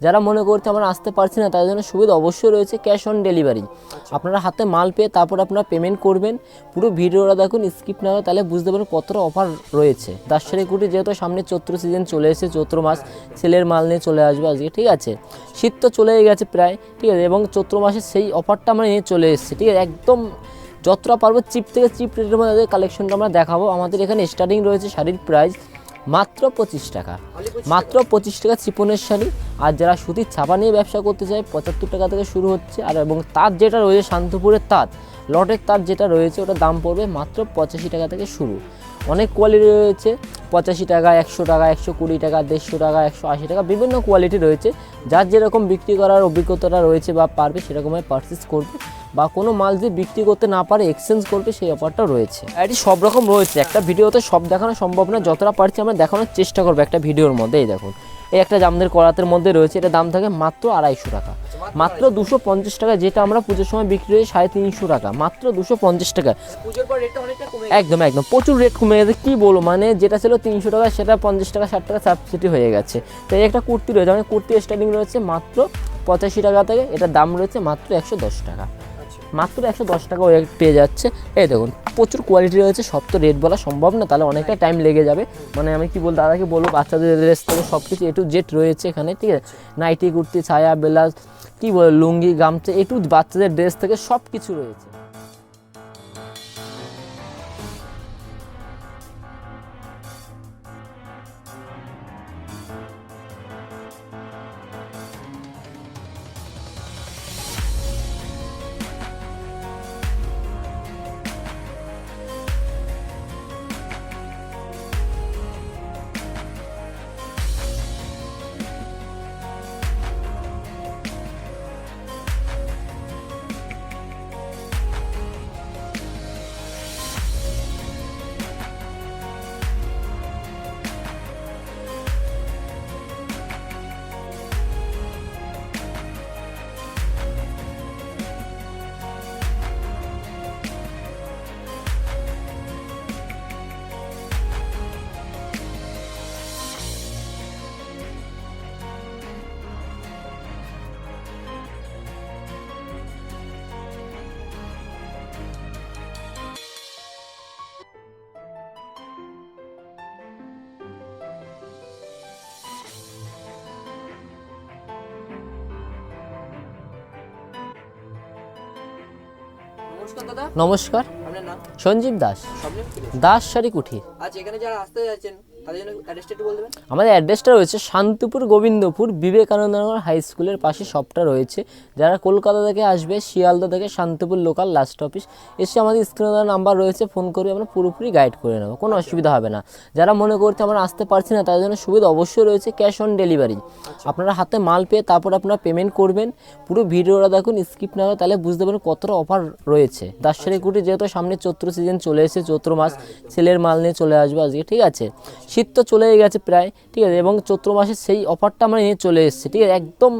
যারা মনে করছে আমরা আসতে পারছি না তাদের জন্য সুবিধা অবশ্যই রয়েছে ক্যাশ অন ডেলিভারি আপনারা হাতে মাল পেয়ে তারপর আপনারা পেমেন্ট করবেন। পুরো ভিডিওটা দেখুন স্কিপ না করে তাহলে বুঝতে পারবেন কতটা অফার রয়েছে। দাসের কুটি যেহেতু সামনে চৈত্র সিজন চলে এসেছে চৈত্র মাস ছেলের মাল নিয়ে চলে আসবে আজকে ঠিক আছে? শীত তো চলেই গেছে প্রায় ঠিক আছে? এবং চৈত্র মাসে সেই অফারটা আমরা নিয়ে চলে এসেছি ঠিক আছে? একদম যতটা পারব চিপ থেকে চিপ রেটের মধ্যে কালেকশনটা আমরা দেখাবো। আমাদের এখানে স্টার্টিং রয়েছে শাড়ির প্রাইস মাত্র পঁচিশ টাকা। মাত্র পঁচিশ টাকা চিপনের শাড়ি। আর যারা সুতির ছাপা নিয়ে ব্যবসা করতে চায়, পঁচাত্তর টাকা থেকে শুরু হচ্ছে। আর এবং তার যেটা রয়েছে, শান্তপুরের তাঁত, লটের তার যেটা রয়েছে, ওটার দাম পড়বে মাত্র পঁচাশি টাকা থেকে শুরু। অনেক কোয়ালিটি রয়েছে। পঁচাশি টাকা, একশো টাকা, একশো কুড়ি টাকা, দেড়শো টাকা, একশো আশি টাকা বিভিন্ন কোয়ালিটি রয়েছে। যার যেরকম বিক্রি করার অভিজ্ঞতাটা রয়েছে বা পারবে, সেরকমভাবে পারচেস করবে বা কোনো মাল যদি বিক্রি করতে না পারে এক্সচেঞ্জ করবে, সেই অফারটা রয়েছে। এটি সব রকম রয়েছে। একটা ভিডিওতে সব দেখানো সম্ভব না। যতটা পারছি আমরা দেখানোর চেষ্টা করব একটা ভিডিওর মধ্যেই, দেখুন। এই একটা জামদের করাতের মধ্যে রয়েছে এটা দাম থাকে মাত্র আড়াইশো টাকা। মাত্র দুশো পঞ্চাশ টাকা যেটা আমরা পুজোর সময় বিক্রি হয় সাড়ে তিনশো টাকা মাত্র দুশো পঞ্চাশ টাকা পুজোর পর রেটটা অনেকটা কমে একদম একদম। প্রচুর রেট কমে গেছে কী বলব? মানে যেটা ছিল তিনশো টাকা সেটা পঞ্চাশ টাকা ষাট টাকা সাবসিডি হয়ে গেছে। তো এই একটা কুর্তি রয়েছে মানে কুর্তি স্টার্টিং রয়েছে মাত্র পঁচাশি টাকা থেকে এটার দাম রয়েছে মাত্র একশো দশ টাকা। মাত্র একশো দশ টাকা ওয়েট পেয়ে যাচ্ছে। এই দেখুন, প্রচুর কোয়ালিটি রয়েছে, সব তো রেট বলা সম্ভব না, তাহলে অনেকটা টাইম লেগে যাবে। মানে আমি কি বল, দাদাকে বলব, বাচ্চাদের ড্রেস থেকে সব কিছু এ টু জেড রয়েছে এখানে, ঠিক আছে? নাইটি কুর্তি, ছায়া বেলাস কী বলে, লুঙ্গি, গামছা এ টু বাচ্চাদের ড্রেস থেকে সব কিছু রয়েছে। নমস্কার দাদা। নমস্কার। আপনার নাম? সঞ্জীব দাস। দাস শাড়ি কুঠির আচ্ছা এখানে যারা আসতে যাচ্ছেন আমাদের অ্যাড্রেসটা রয়েছে শান্তিপুর গোবিন্দপুর বিবেকানন্দনগর হাই স্কুলের পাশে সবটা রয়েছে। যারা কলকাতা থেকে আসবে শিয়ালদা থেকে শান্তিপুর লোকাল লাস্ট অফিস এসে আমাদের স্ক্রিনে নাম্বার রয়েছে ফোন করে আমরা পুরোপুরি গাইড করে নেব কোনো অসুবিধা হবে না। যারা মনে করছে আমরা আসতে পারছি না তাদের জন্য সুবিধা অবশ্যই রয়েছে ক্যাশ অন ডেলিভারি আপনারা হাতে মাল পেয়ে তারপর আপনারা পেমেন্ট করবেন। পুরো ভিডিওটা দেখুন স্কিপ না তাহলে বুঝতে পারবেন কতটা অফার রয়েছে। দাসের কুটি যেহেতু সামনে চৈত্র সিজন চলে এসেছে চৈত্র মাস ছেলের মাল নিয়ে চলে আসবে আজকে ঠিক আছে? শীত তো চলেই গেছে প্রায়, ঠিক আছে? এবং চৈত্র মাসে সেই অফারটা আমরা নিয়ে চলে এসেছি, ঠিক আছে? একদম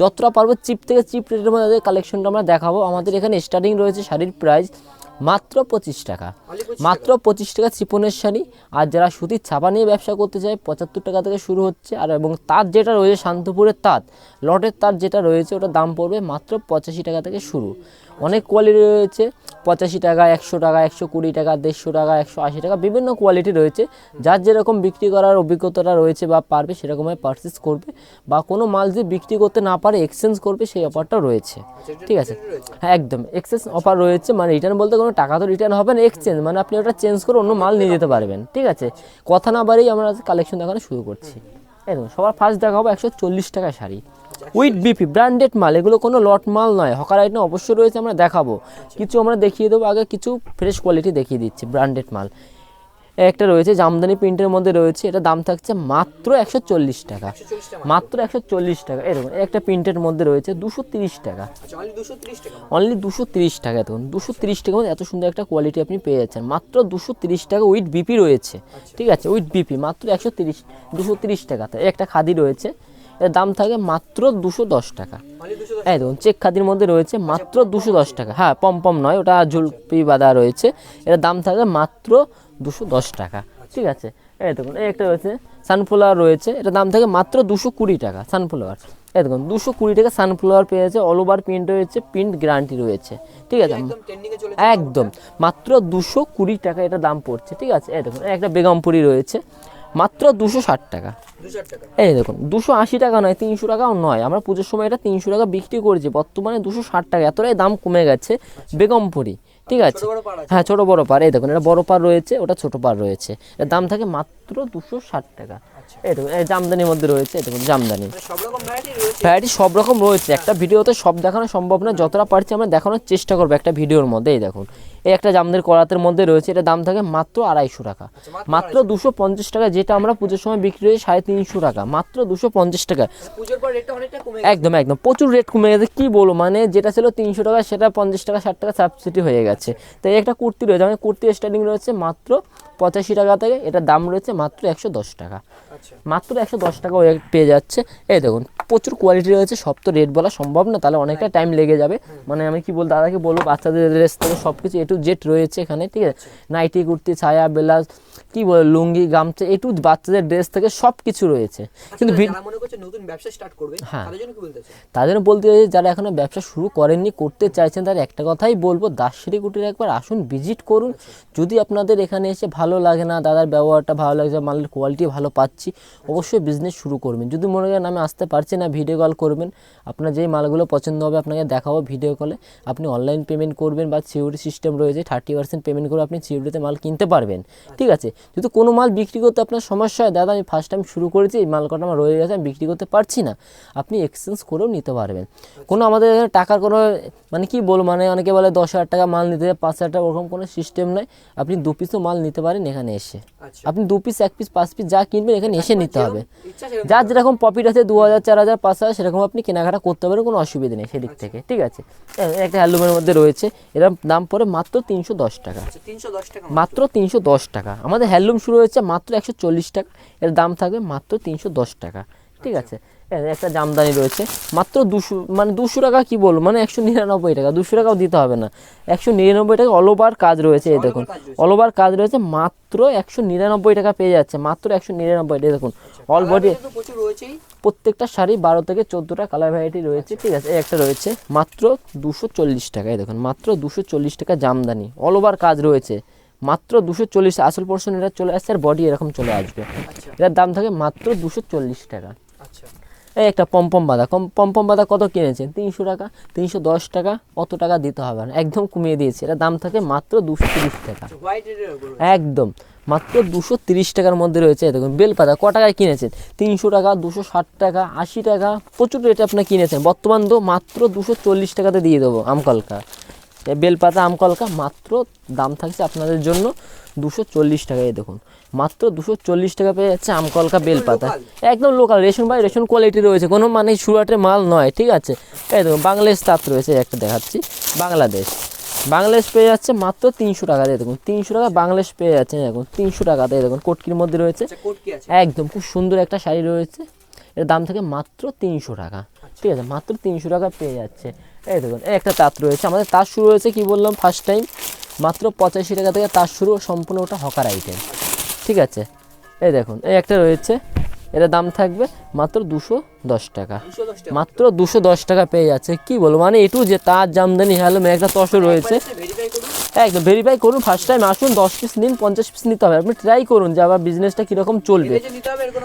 যতটা পারব চিপ থেকে চিপ রেটের মধ্যে কালেকশনটা আমরা দেখাবো। আমাদের এখানে স্টার্টিং রয়েছে শাড়ির প্রাইস মাত্র পঁচিশ টাকা। মাত্র পঁচিশ টাকা চিপনের শাড়ি। আর যারা সুতির ছাপা নিয়ে ব্যবসা করতে চায়, পঁচাত্তর টাকা থেকে শুরু হচ্ছে। আর এবং তার যেটা রয়েছে শান্তপুরের তাঁত, লটের তাঁত যেটা রয়েছে, ওটার দাম পড়বে মাত্র পঁচাশি টাকা থেকে শুরু। অনেক কোয়ালিটি রয়েছে। পঁচাশি টাকা একশো টাকা একশো কুড়ি টাকা দেড়শো টাকা একশো আশি টাকা বিভিন্ন কোয়ালিটি রয়েছে। যার যেরকম বিক্রি করার অভিজ্ঞতাটা রয়েছে বা পারবে সেরকমভাবে পারচেস করবে বা কোনো মাল যদি বিক্রি করতে না পারে এক্সচেঞ্জ করবে সেই অফারটা রয়েছে। ঠিক আছে? হ্যাঁ একদম। এক্সচেঞ্জ অফার রয়েছে মানে রিটার্ন বলতে কোনো টাকা তো রিটার্ন হবে না এক্সচেঞ্জ মানে আপনি ওটা চেঞ্জ করে অন্য মাল নিয়ে যেতে পারবেন। ঠিক আছে? কথা না বাড়েই আমরা কালেকশন দেখানো শুরু করছি। একদম, সবার ফার্স্ট দেখা দেখাবো একশো চল্লিশ টাকা শাড়ি। উইথ বিপি ব্র্যান্ডেড মাল, এগুলো কোনো লট মাল নয়। হকার আইটেম অবশ্যই রয়েছে, আমরা দেখাবো। কিছু আমরা দেখিয়ে দেবো, আগে কিছু ফ্রেশ কোয়ালিটি দেখিয়ে দিচ্ছি ব্র্যান্ডেড মাল। একটা রয়েছে জামদানি প্রিন্টের মধ্যে রয়েছে এটা দাম থাকছে মাত্র একশো চল্লিশ টাকা। টাকা। মাত্র একশো চল্লিশ টাকা। এরকম একটা প্রিন্টের মধ্যে রয়েছে দুশো তিরিশ টাকা। আচ্ছা অনলি দুশো তিরিশ টাকা। অনলি দুশো তিরিশ টাকা দেখুন দুশো তিরিশ মধ্যে এত সুন্দর একটা কোয়ালিটি আপনি পেয়ে যাচ্ছেন। মাত্র দুশো তিরিশ টাকা উইথ বিপি রয়েছে। ঠিক আছে উইথ বিপি মাত্র একশো তিরিশ দুশো তিরিশ টাকাতে একটা খাদি রয়েছে এর দাম থাকে মাত্র দুশো দশ টাকা। এই দেখুন চেক খাদির মধ্যে রয়েছে মাত্র দুশো দশ টাকা। হ্যাঁ পম পম নয় ওটা ঝুলপি বাঁধা রয়েছে। এর দাম থাকে মাত্র দুশো দশ টাকা। ঠিক আছে? এই দেখুন এই একটা রয়েছে সানফ্লাওয়ার রয়েছে। এটা দাম থাকে মাত্র দুশো কুড়ি টাকা সানফ্লাওয়ার এই দেখুন দুশো কুড়ি টাকা সানফ্লাওয়ার পেয়ে যাচ্ছে। অল ওভার প্রিন্ট রয়েছে প্রিন্ট গ্যারান্টি রয়েছে। ঠিক আছে? একদম মাত্র দুশো কুড়ি টাকা এটা দাম পড়ছে। ঠিক আছে? এই দেখুন একটা বেগমপুরি রয়েছে। মাত্র দুশো ষাট টাকা। টাকা। এই দেখুন দুশো আশি টাকা নয় তিনশো টাকাও নয়। আমরা পুজোর সময় এটা তিনশো টাকা বিক্রি করেছি। বর্তমানে দুশো ষাট টাকা। এতটাই দাম কমে গেছে বেগমপুরি ঠিক আছে। হ্যাঁ ছোট বড় পার এই দেখুন এটা বড় পার রয়েছে ওটা ছোট পাড় রয়েছে। এর দাম থাকে মাত্র দুশো ষাট টাকা। আচ্ছা। এই জামদানির মধ্যে রয়েছে দেখুন জামদানি। মানে ভ্যারাইটি সব রকম রয়েছে। একটা ভিডিওতে সব দেখানো সম্ভব না যতটা পারছি আমরা দেখানোর চেষ্টা করব একটা ভিডিওর মধ্যে এই দেখুন। এই একটা জামদের করাতের মধ্যে রয়েছে এটা দাম থাকে মাত্র আড়াইশো টাকা। আচ্ছা মাত্র দুশো পঞ্চাশ টাকা যেটা আমরা পুজোর সময় বিক্রি হয়েছে সাড়ে তিনশো টাকা। মাত্র দুশো পঞ্চাশ টাকা। গেছে। একদম একদম। প্রচুর রেট কমে গেছে কি বলব? মানে যেটা ছিল তিনশো টাকা সেটা পঞ্চাশ টাকা ষাট টাকা সাবসিডি হয়ে গেছে। তো এই একটা কুর্তি রয়েছে মানে কুর্তি স্টার্টিং রয়েছে মাত্র পঁচাশি টাকা থেকে এটার দাম রয়েছে মাত্র একশো দশ টাকা। আচ্ছা মাত্র একশো দশ টাকা ওই পেয়ে যাচ্ছে। এই দেখুন প্রচুর কোয়ালিটি রয়েছে সব তো রেট বলা সম্ভব না তাহলে অনেকটা টাইম লেগে যাবে। মানে আমি কি বল দাদাকে বলব বাচ্চাদের ড্রেস থেকে সব কিছু এ টু জেড রয়েছে এখানে ঠিক আছে? নাইটি কুর্তি ছায়া বেলাস কি বল লুঙ্গি গামছা এ টু বাচ্চাদের ড্রেস থেকে সব কিছু রয়েছে কিন্তু নতুন ব্যবসা স্টার্ট করবে হ্যাঁ। তাদের বলতে চাই তাদের বলতে চাই যারা এখনও ব্যবসা শুরু করেননি করতে চাইছেন তার একটা কথাই বলব দাসেরি কুটির একবার আসুন ভিজিট করুন। যদি আপনাদের এখানে এসে ভালো লাগে না দাদার ব্যবহারটা ভালো লাগছে মালের কোয়ালিটি ভালো পাচ্ছি অবশ্যই বিজনেস শুরু করবেন। যদি মনে করেন আমি আসতে পারছি না ভিডিও কল করবেন আপনার যেই মালগুলো পছন্দ হবে আপনাকে দেখাবো ভিডিও কলে আপনি অনলাইন পেমেন্ট করবেন বা সিওরি সিস্টেম রয়েছে থার্টি পার্সেন্ট পেমেন্ট করে আপনি সিওরিতে মাল কিনতে পারবেন। ঠিক আছে? যদি কোনো মাল বিক্রি করতে আপনার সমস্যা হয় দাদা আমি ফার্স্ট টাইম শুরু করেছি এই মাল কটা আমার রয়ে গেছে আমি বিক্রি করতে পারছি না। আপনি এক্সচেঞ্জ করেও নিতে পারবেন। কোনো আমাদের এখানে টাকার কোনো মানে কি বলব মানে অনেকে বলে দশ হাজার টাকা মাল নিতে পাঁচ হাজার টাকা ওরকম কোনো সিস্টেম নয়। আপনি দু পিসও মাল নিতে পারেন এখানে এসে। আচ্ছা। আপনি দু পিস এক পিস পাঁচ পিস যা কিনবেন এখানে এসে নিতে হবে। যার যেরকম প্রফিট আছে দু হাজার চার হাজার পাঁচ হাজার সেরকম আপনি কেনাকাটা করতে পারেন কোনো অসুবিধা নেই সেদিক থেকে ঠিক আছে? একটা হ্যান্ডলুমের মধ্যে রয়েছে এরকম দাম পড়ে মাত্র তিনশো দশ টাকা। আচ্ছা মাত্র। তিনশো দশ টাকা। আমাদের হ্যান্ডলুম শুরু হয়েছে মাত্র একশো চল্লিশ টাকা এর দাম থাকবে মাত্র তিনশো দশ টাকা ঠিক আছে? এ, একটা জামদানি রয়েছে। মাত্র দুশো মানে দুশো টাকা কি বলব? মানে একশো নিরানব্বই টাকা। দুশো টাকাও দিতে হবে না। একশো নিরানব্বই টাকা অল ওভার কাজ রয়েছে এই দেখুন। অল ওভার কাজ রয়েছে মাত্র একশো নিরানব্বই টাকা পেয়ে যাচ্ছে। মাত্র একশো নিরানব্বই টাকা দেখুন। অল বডি প্রচুর রয়েছেই। প্রত্যেকটা শাড়ি বারো থেকে চোদ্দোটা কালার ভ্যারাইটি রয়েছে ঠিক আছে? এই একটা রয়েছে। মাত্র দুশো চল্লিশ টাকায় দেখুন। মাত্র দুশো চল্লিশ টাকা জামদানি। অল ওভার কাজ রয়েছে। মাত্র দুশো চল্লিশ আসল পোর্শন এটা চলে আসছে আর বডি এরকম চলে আসবে। আচ্ছা। এটার দাম থাকে মাত্র দুশো চল্লিশ টাকা। আচ্ছা। এই একটা পম্পম বাদা। কম পম্পম বাদা কত কিনেছেন? তিনশো টাকা, তিনশো দশ টাকা, অত টাকা দিতে হবে না। একদম কমিয়ে দিয়েছে। এটা দাম থাকে মাত্র দুশো তিরিশ টাকা। একদম। মাত্র দুশো তিরিশ টাকার মধ্যে রয়েছে। দেখুন, বেলপাতা ক টাকায় কিনেছেন? তিনশো টাকা, দুশো ষাট টাকা, আশি টাকা, প্রচুর রেটে আপনি কিনেছেন। বর্তমান তো মাত্র দুশো চল্লিশ টাকাতে দিয়ে দেবো আমকলকা। এই আম কলকা মাত্র দাম থাকছে আপনাদের জন্য দুশো চল্লিশ টাকা এই দেখুন। মাত্র দুশো চল্লিশ টাকা পেয়ে যাচ্ছে আম কলকা বেলপাতা। একদম local ration by ration quality রয়েছে। কোনো মানে সুরাটের মাল নয় ঠিক আছে? এই দেখুন বাংলাদেশ তাঁত রয়েছে একটা দেখাচ্ছি। বাংলাদেশ। বাংলাদেশ পেয়ে যাচ্ছে মাত্র তিনশো টাকা দিয়ে দেখুন তিনশো টাকা বাংলাদেশ পেয়ে যাচ্ছে দেখুন তিনশো টাকাতে দেখুন কোটকির মধ্যে রয়েছে। আচ্ছা একদম খুব সুন্দর একটা শাড়ি রয়েছে। এর দাম থাকে মাত্র তিনশো টাকা ঠিক আছে? মাত্র তিনশো টাকা পেয়ে যাচ্ছে। এই দেখুন এই একটা তাঁত রয়েছে। আমাদের তাঁত শুরু হয়েছে কি বললাম ফার্স্ট টাইম মাত্র পঁচাশি টাকা থেকে তাঁত শুরু সম্পূর্ণ ওটা হকার আইটেম ঠিক আছে? এই দেখুন এই একটা রয়েছে এটা দাম থাকবে মাত্র দুশো দশ টাকা। মাত্র দুশো দশ টাকা পেয়ে যাচ্ছে। কি বলব মানে এটু যে তার জামদানি হ্যালো একটা তসর রয়েছে। করুন একদম ভেরিফাই করুন ফার্স্ট টাইম আসুন দশ পিস নিন পঞ্চাশ পিস নিতে হবে। আপনি ট্রাই করুন যে আবার বিজনেসটা কীরকম চলবে।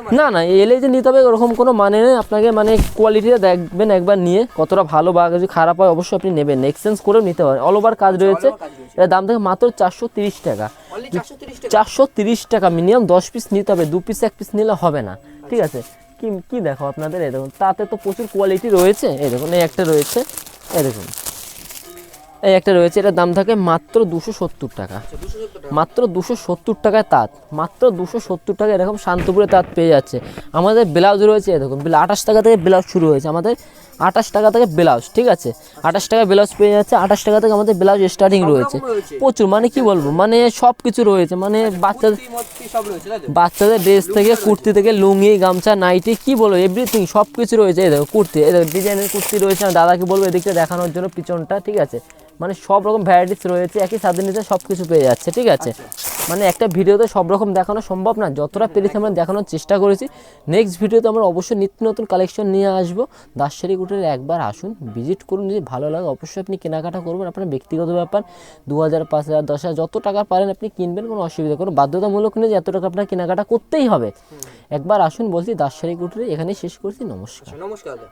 মানে? না না এলে যে নিতে হবে ওরকম কোনো মানে নেই। আপনাকে মানে কোয়ালিটিটা দেখবেন একবার নিয়ে কতটা ভালো বা যদি খারাপ হয় অবশ্যই আপনি নেবেন। এক্সচেঞ্জ করেও নিতে পারেন। অল ওভার কাজ রয়েছে all over কাজ রয়েছে। এর দাম থেকে মাত্র চারশো তিরিশ টাকা। চারশো তিরিশ টাকা? মিনিমাম দশ পিস নিতে হবে। দু পিস এক পিস নিলে হবে না। ঠিক আছে? কি কি দেখো আপনাদের? এই দেখুন তাতে তো প্রচুর কোয়ালিটি রয়েছে। এই দেখুন এই একটা রয়েছে। এই দেখুন। একটা রয়েছে, এটার দাম থাকে মাত্র দুশো সত্তর টাকা। মাত্র দুশো সত্তর টাকায় তাঁত, মাত্র দুশো সত্তর টাকা এরকম শান্তপুরে তাঁত পেয়ে যাচ্ছে। আমাদের ব্লাউজ রয়েছে, দেখুন আঠাশ টাকা থেকে ব্লাউজ শুরু হয়েছে। আমাদের আঠাশ টাকা থেকে ব্লাউজ ঠিক আছে? আঠাশ টাকা ব্লাউজ পেয়ে যাচ্ছে আঠাশ টাকা থেকে আমাদের ব্লাউজ স্টার্টিং রয়েছে। প্রচুর মানে কি বলব মানে সব কিছু রয়েছে মানে বাচ্চাদের তাই তো? বাচ্চাদের ড্রেস থেকে কুর্তি থেকে লুঙ্গি গামছা নাইটি কি বলব এভরিথিং সব কিছু রয়েছে এই দেখো কুর্তি এই দেখো ডিজাইনের কুর্তি রয়েছে আমি দাদাকে বলব এদিকটা দেখানোর জন্য পিছনটা ঠিক আছে? মানে সব রকম ভ্যারাইটিস রয়েছে একই সাথে নিতে সব কিছু পেয়ে যাচ্ছে ঠিক আছে? মানে একটা ভিডিওতে সব রকম দেখানো সম্ভব না যতটা পেরেছি আমরা দেখানোর চেষ্টা করেছি। নেক্সট ভিডিওতে আমরা অবশ্যই নিত্য নতুন কালেকশন নিয়ে আসব দাসেরি কুটির একবার আসুন ভিজিট করুন যদি ভালো লাগে অবশ্যই আপনি কেনাকাটা করবেন। আপনার ব্যক্তিগত ব্যাপার দু হাজার পাঁচ হাজার দশ হাজার যত টাকা পারেন আপনি কিনবেন কোনো অসুবিধা কোনো বাধ্যতামূলক নেই যে এত টাকা আপনার কেনাকাটা করতেই হবে। একবার আসুন বলছি দাসেরি রুটের এখানেই শেষ করছি নমস্কার। নমস্কার দাদা।